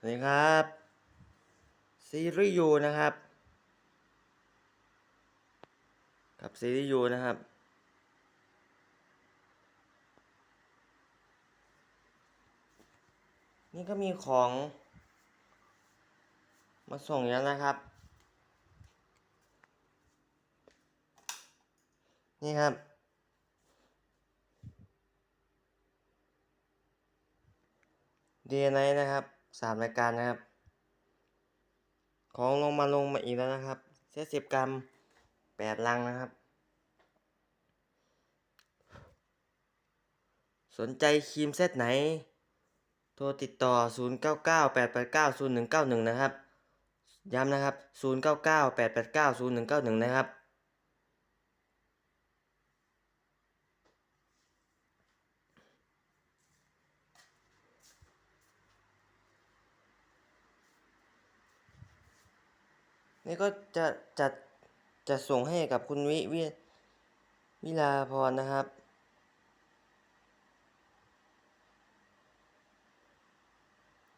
สวัสดีครับ ซีรีส์ยูนะครับ กับซีรีส์ยูนะครับ นี่ก็มีของ มาส่งแล้วนะครับ นี่ครับดีไนนะครับ สามรายการนะครับ ของลงมาลงมาอีกแล้วนะครับเซตสิบกรัมแปดลังนะครับ สนใจครีมเซตไหน โทรติดต่อ 0 9 9 8 8 9 0 1 9 1 นะครับ ย้ำนะครับ 0 9 9 8 8 9 0 1 9 1 นะครับ นี่ก็จะจะจะส่งให้กับคุณวิวิวิลาพรนะครับ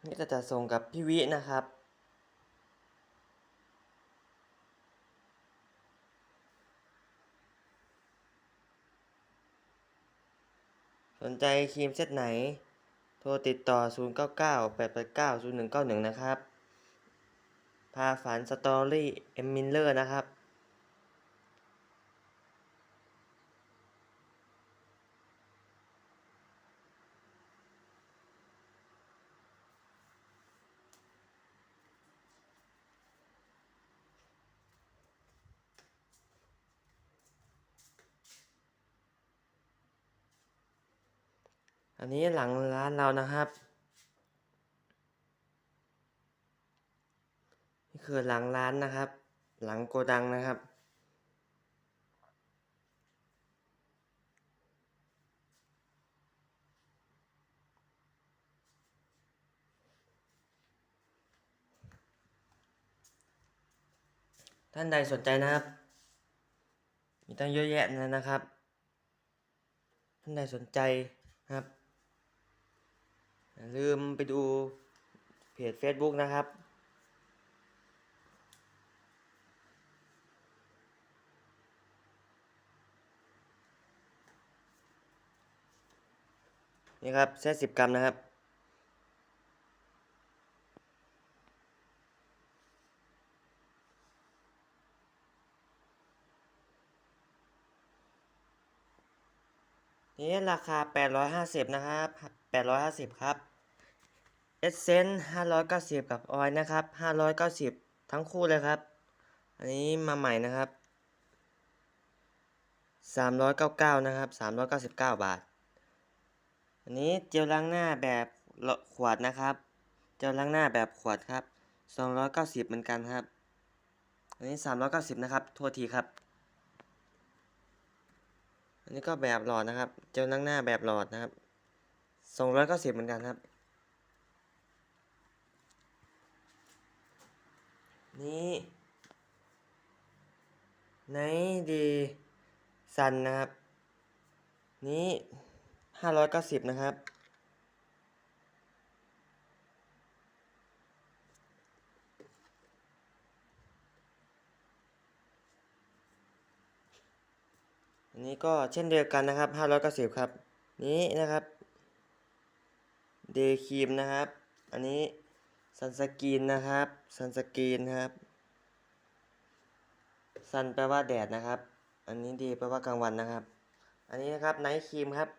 นี่ก็จะส่งกับพี่วินะครับ สนใจครีมเซตไหน โทรติดต่อ 0 9 9 8 8 9 0 1 9 1 นะครับ พาฝันสตอรี่เอ็มมินเลอร์นะครับ อันนี้หลังร้านเรานะครับ คือหลังร้านนะครับ หลังโกดังนะครับ ท่านใดสนใจนะครับ มีตั้งเยอะแยะเลยนะครับ ท่านใดสนใจนะครับอย่าลืมไปดูเพจ Facebook นะครับ นี่ครับแค่สิบกรัมนะครับ นี่ราคาแปดร้อยห้าสิบนะครับแปดร้อยห้าสิบครับเอสเซนต์ห้าร้อยเก้าสิบกับออยนะครับห้าร้อยเก้าสิบทั้งคู่เลยครับ อันนี้มาใหม่นะครับสามร้อยเก้าเก้านะครับสามร้อยเก้าสิบเก้าบาท นนี้เจลล้างหน้าแบบขวดนะครับ เจลล้างหน้าแบบขวดครับ 290 เหมือนกันครับ อันนี้ 390 นะครับ โทษทีครับ อันนี้ก็แบบหลอดนะครับ เจลล้างหน้าแบบหลอดนะครับ 290 เหมือนกันครับ นี่ไนดีซันนะครับ นี่ 590นะครับ อันนี้ก็เช่นเดียวกันนะครับ590ครับ นี้นะครับเดย์ครีมนะครับ อันนี้ซันสกีนนะครับซันสกีนครับซันแปลว่าแดดนะครับ อันนี้ดีแปลว่ากลางวันนะครับ อันนี้นะครับไนท์ครีมครับ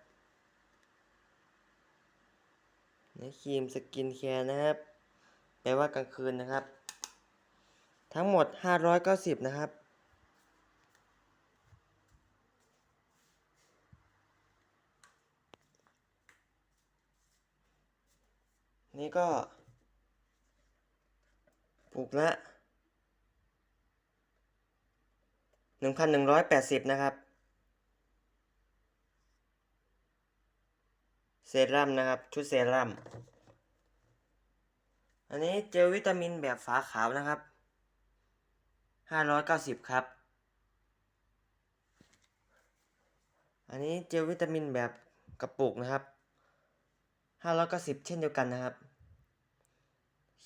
ไนครีมสกินแคร์นะครับ แปลว่ากลางคืนนะครับ ทั้งหมด 590 นะครับนี่ก็ปลูกละหนึ่งพันหนึ่งร้อยแปดสิบนะครับ เซรั่มนะครับ ชุดเซรั่ม อันนี้เจลวิตามินแบบฝาขาวนะครับห้าร้อยเก้าสิบครับ อันนี้เจลวิตามินแบบกระปุกนะครับห้าร้อยเก้าสิบเช่นเดียวกันนะครับ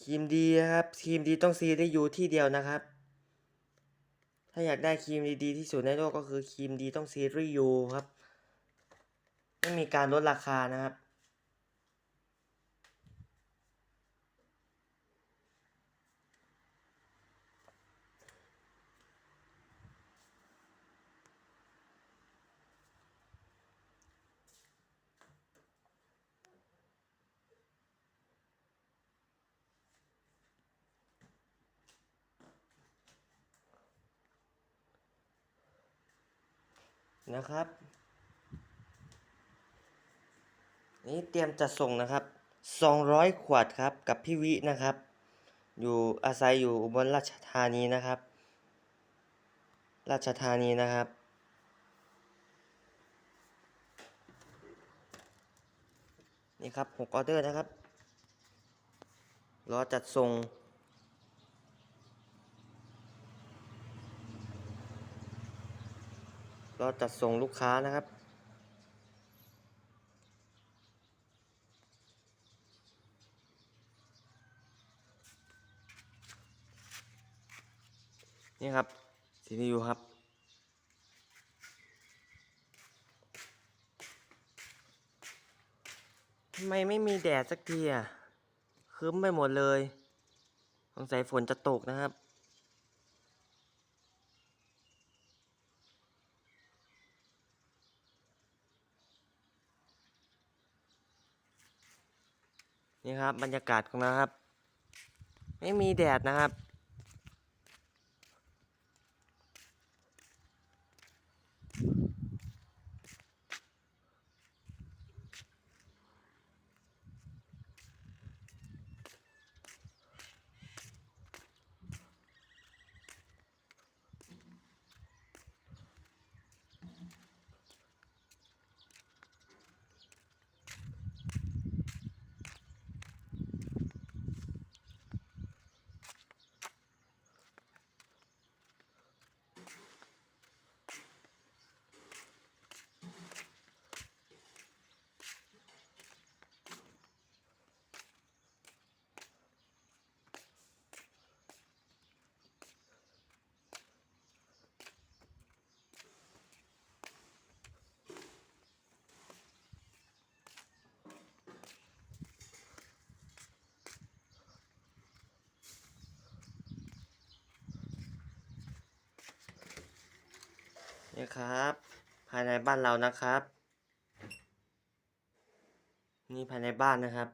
ครีมดีนะครับ ครีมดีต้องซีรียูที่เดียวนะครับ ถ้าอยากได้ครีมดีๆที่สุดในโลกก็คือครีมดีต้องซีรียูครับ ไม่มีการลดราคานะครับ นะครับ นี่เตรียมจะส่งนะครับ 200 ขวดครับกับพี่วินะครับ อยู่อาศัยอยู่อุบลราชธานีนะครับ ราชธานีนะครับ นี่ครับ6ออเดอร์นะครับ รอจัดส่งรอจัดส่งลูกค้านะครับ นี่ครับ CPU ครับ ทำไมไม่มีแดดสักทีอะครึ้มไปหมดเลยสงสัยฝนจะตกนะครับ นี่ครับบรรยากาศของเราครับ ไม่มีแดดนะครับ นี่ครับ ภายในบ้านเรานะครับ นี่ภายในบ้านนะครับ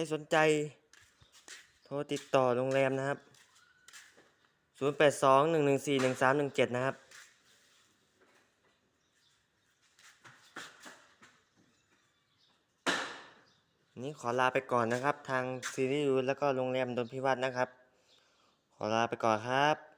ใครสนใจ โทรติดต่อโรงแรมนะครับ 0821141317 นะครับ นี้ขอลาไปก่อนนะครับ ทางซีรีส์แล้วก็โรงแรมดนพิวัฒนะครับ ขอลาไปก่อนครับ